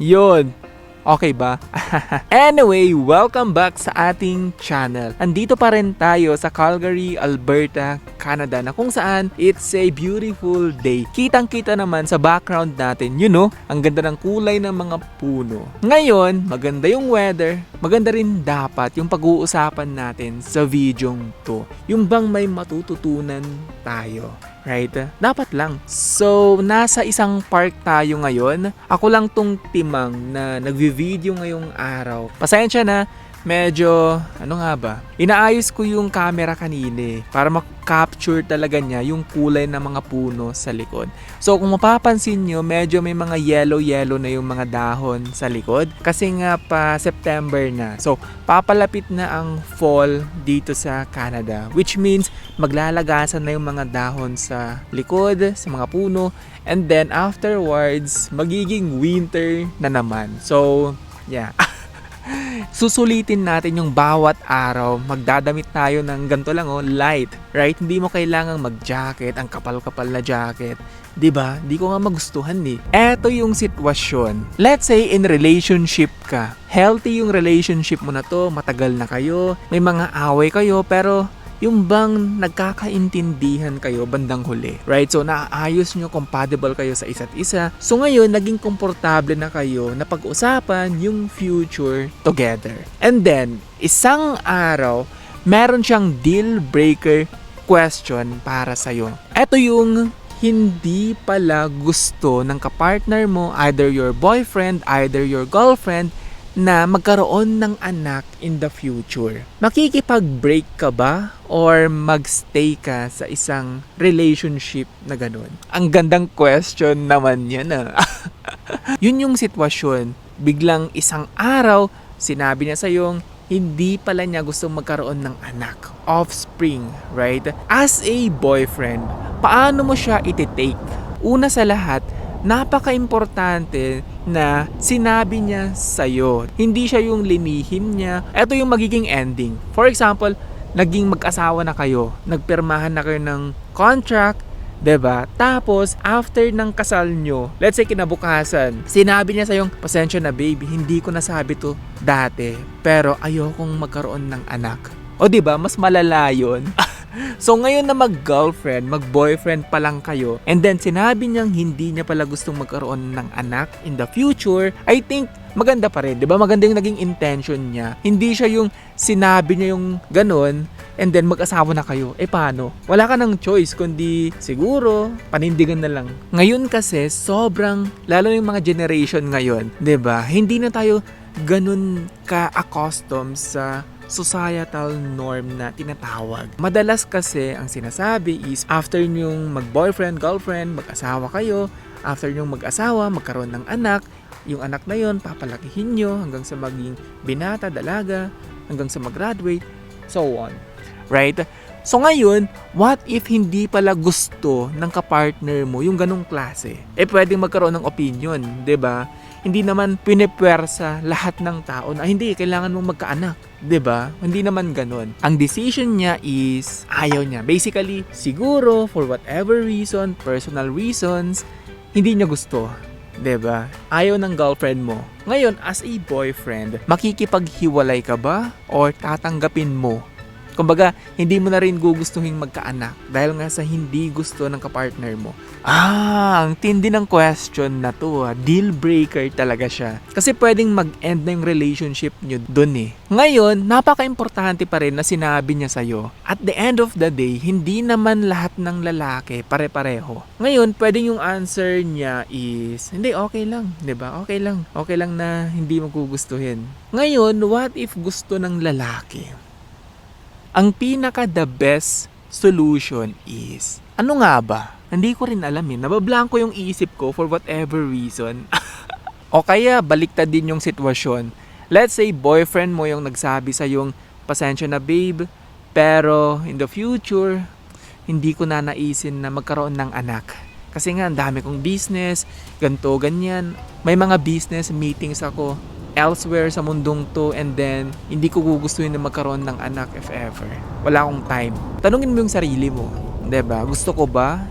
Yun. Okay ba? anyway, welcome back sa ating channel. Andito pa rin tayo sa Calgary, Alberta, Canada na kung saan it's a beautiful day. Kitang-kita naman sa background natin, you know, ang ganda ng kulay ng mga puno. Ngayon, maganda yung weather, maganda rin dapat yung pag-uusapan natin sa videong to. Yung bang may matututunan tayo. Right? Dapat lang. So, nasa isang park tayo ngayon. Ako lang tong timang na nagvi-video ngayong araw. Pasensya na, medyo, ano nga ba? Inaayos ko yung camera kanina eh, para mak-capture talaga niya yung kulay ng mga puno sa likod. So, kung mapapansin nyo, medyo may mga yellow-yellow na yung mga dahon sa likod. Kasi nga pa September na. So, papalapit na ang fall dito sa Canada. Which means, maglalagasan na yung mga dahon sa likod, sa mga puno. And then, afterwards, magiging winter na naman. So, yeah. susulitin natin yung bawat araw. Magdadamit tayo ng ganito lang oh, light, right? Hindi mo kailangang mag-jacket, ang kapal-kapal na jacket. 'Di ba? Di ko nga magustuhan eh. Eto yung sitwasyon. Let's say in relationship ka. Healthy yung relationship mo na to, matagal na kayo, may mga away kayo, pero yung bang nagkakaintindihan kayo bandang huli. Right? So, naaayos nyo, compatible kayo sa isa't isa. So, ngayon, naging komportable na kayo na pag-usapan yung future together. And then, isang araw, meron siyang deal breaker question para sa'yo. Ito yung hindi pala gusto ng kapartner mo, either your boyfriend, either your girlfriend, na magkaroon ng anak in the future. Makikipag-break ka ba or magstay ka sa isang relationship na ganun? Ang gandang question naman yan ah. Yun yung sitwasyon. Biglang isang araw, sinabi niya sa yung hindi pala niya gusto magkaroon ng anak, offspring, right? As a boyfriend, paano mo siya iti-take? Una sa lahat, napaka-importante na sinabi niya sa'yo. Hindi siya yung linihim niya. Ito yung magiging ending. For example, naging mag-asawa na kayo. Nagpirmahan na kayo ng contract, 'di ba? Tapos after ng kasal nyo, let's say kinabukasan, sinabi niya sa yung pasensya na baby, hindi ko nasabi to dati, pero ayokong magkaroon ng anak. O 'di ba? Mas malala 'yon. So ngayon na mag-girlfriend, mag-boyfriend pa lang kayo, and then sinabi niyang hindi niya pala gustong magkaroon ng anak in the future, I think maganda pa rin, 'di ba? Maganda yung naging intention niya. Hindi siya yung sinabi niya yung ganun and then mag-asawa na kayo. Eh paano? Wala ka ng choice kundi siguro panindigan na lang. Ngayon kasi sobrang lalo yung mga generation ngayon, 'di ba? Hindi na tayo ganun ka-accustomed sa societal norm na tinatawag. Madalas kasi ang sinasabi is after nyong mag-boyfriend, girlfriend, mag-asawa kayo, after nyong mag-asawa, magkaroon ng anak, yung anak na yon papalakihin nyo hanggang sa maging binata, dalaga, hanggang sa mag-graduate, so on. Right? So ngayon, what if hindi pala gusto ng kapartner mo yung ganong klase? Eh pwedeng magkaroon ng opinion, 'di ba? Hindi naman pinipwersa lahat ng tao na hindi kailangan mong magkaanak, 'di ba? Hindi naman ganun. Ang decision niya is ayaw niya. Basically, siguro for whatever reason, personal reasons, hindi niya gusto. 'di ba? Ayaw ng girlfriend mo. Ngayon, as a boyfriend, makikipaghiwalay ka ba or tatanggapin mo Kumbaga, hindi mo na rin gugustuhin magkaanak dahil nga sa hindi gusto ng kapartner mo. Ah, ang tindi ng question na to. ah. Deal breaker talaga siya. Kasi pwedeng mag-end na yung relationship nyo dun eh. Ngayon, napaka-importante pa rin na sinabi niya sa'yo. At the end of the day, hindi naman lahat ng lalaki pare-pareho. Ngayon, pwedeng yung answer niya is, hindi, okay lang. ba Okay lang. Okay lang na hindi mo gugustuhin. Ngayon, what if gusto ng lalaki? Ang pinaka the best solution is, ano nga ba? Hindi ko rin alam eh. Nabablanko yung isip ko for whatever reason. o kaya baliktad din yung sitwasyon. Let's say boyfriend mo yung nagsabi sa yung pasensya na babe, pero in the future, hindi ko na naisin na magkaroon ng anak. Kasi nga, ang dami kong business, ganto, ganyan. May mga business meetings ako elsewhere sa mundong to and then hindi ko gugustuhin na magkaroon ng anak if ever. Wala akong time. Tanungin mo yung sarili mo, ba? Gusto ko ba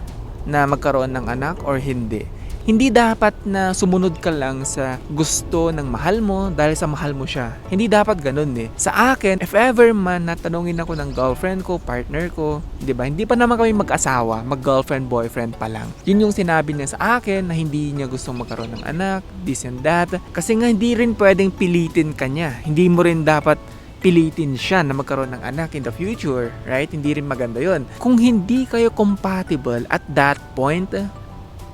na magkaroon ng anak or hindi? Hindi dapat na sumunod ka lang sa gusto ng mahal mo dahil sa mahal mo siya. Hindi dapat ganun eh. Sa akin, if ever man natanungin ako ng girlfriend ko, partner ko, 'di ba? Hindi pa naman kami mag-asawa, mag-girlfriend, boyfriend pa lang. Yun yung sinabi niya sa akin na hindi niya gustong magkaroon ng anak, this and that. Kasi nga hindi rin pwedeng pilitin ka niya. Hindi mo rin dapat pilitin siya na magkaroon ng anak in the future, right? Hindi rin maganda yon. Kung hindi kayo compatible at that point,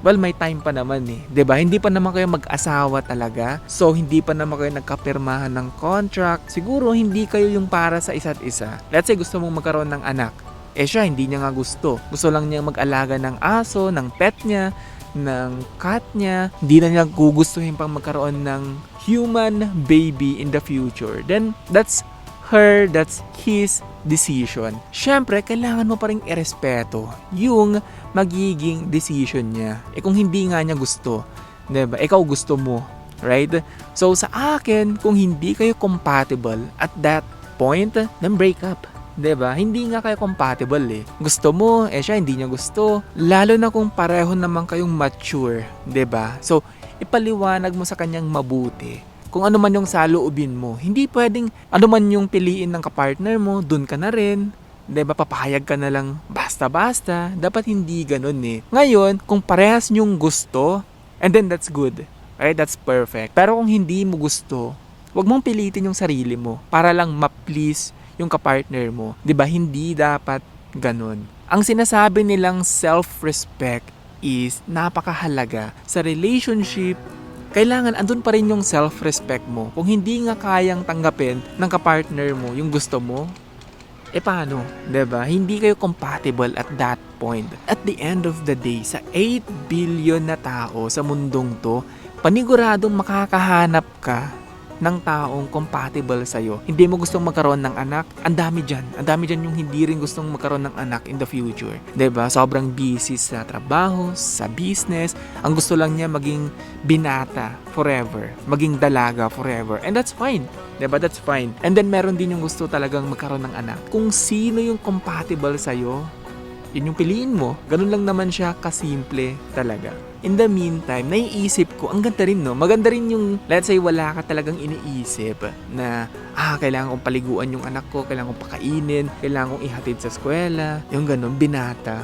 well, may time pa naman eh. 'Di ba Hindi pa naman kayo mag-asawa talaga. So, hindi pa naman kayo nagkapirmahan ng contract. Siguro, hindi kayo yung para sa isa't isa. Let's say, gusto mong magkaroon ng anak. Eh siya, hindi niya nga gusto. Gusto lang niya mag-alaga ng aso, ng pet niya, ng cat niya. Hindi na niya gugustuhin pang magkaroon ng human baby in the future. Then, that's her, that's his decision. Siyempre, kailangan mo pa rin irespeto yung magiging decision niya. Eh kung hindi nga niya gusto, 'di ba? Ikaw gusto mo, right? So sa akin, kung hindi kayo compatible at that point, then break up. 'Di ba? Hindi nga kayo compatible eh. Gusto mo, eh siya hindi niya gusto. Lalo na kung pareho naman kayong mature, 'di ba? So, ipaliwanag mo sa kanyang mabuti kung ano man yung saloobin mo. Hindi pwedeng ano man yung piliin ng kapartner mo, dun ka na rin. 'Di ba papahayag ka na lang basta-basta. Dapat hindi ganun eh. Ngayon, kung parehas nyong gusto, and then that's good. Right? That's perfect. Pero kung hindi mo gusto, wag mong pilitin yung sarili mo para lang ma-please yung kapartner mo. 'Di ba Hindi dapat ganun. Ang sinasabi nilang self-respect is napakahalaga sa relationship kailangan andun pa rin yung self-respect mo. Kung hindi nga kayang tanggapin ng kapartner mo yung gusto mo, eh paano? ba? Hindi kayo compatible at that point. At the end of the day, sa 8 billion na tao sa mundong to, paniguradong makakahanap ka ng taong compatible sa'yo. Hindi mo gustong magkaroon ng anak, ang dami dyan. Ang dami dyan yung hindi rin gustong magkaroon ng anak in the future. ba? Sobrang busy sa trabaho, sa business. Ang gusto lang niya maging binata forever. Maging dalaga forever. And that's fine. ba? That's fine. And then meron din yung gusto talagang magkaroon ng anak. Kung sino yung compatible sa'yo, yun yung piliin mo. Ganun lang naman siya kasimple talaga. In the meantime, naiisip ko, ang ganda rin no, maganda rin yung, let's say wala ka talagang iniisip na, ah, kailangan kong paliguan yung anak ko, kailangan kong pakainin, kailangan kong ihatid sa eskwela, yung ganun, binata.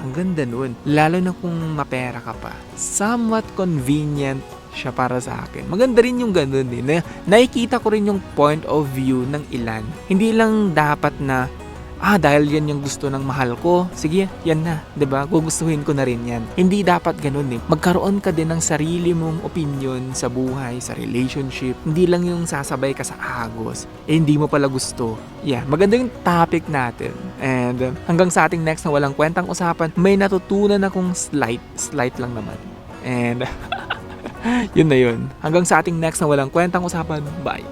Ang ganda nun. Lalo na kung mapera ka pa. Somewhat convenient siya para sa akin. Maganda rin yung ganun eh. Na, nakikita ko rin yung point of view ng ilan. Hindi lang dapat na ah, dahil yan yung gusto ng mahal ko, sige, yan na, 'di ba? Gugustuhin ko na rin yan. Hindi dapat ganun eh. Magkaroon ka din ng sarili mong opinion sa buhay, sa relationship. Hindi lang yung sasabay ka sa agos. Eh, hindi mo pala gusto. Yeah, maganda yung topic natin. And uh, hanggang sa ating next na walang kwentang usapan, may natutunan akong slight, slight lang naman. And yun na yun. Hanggang sa ating next na walang kwentang usapan, bye.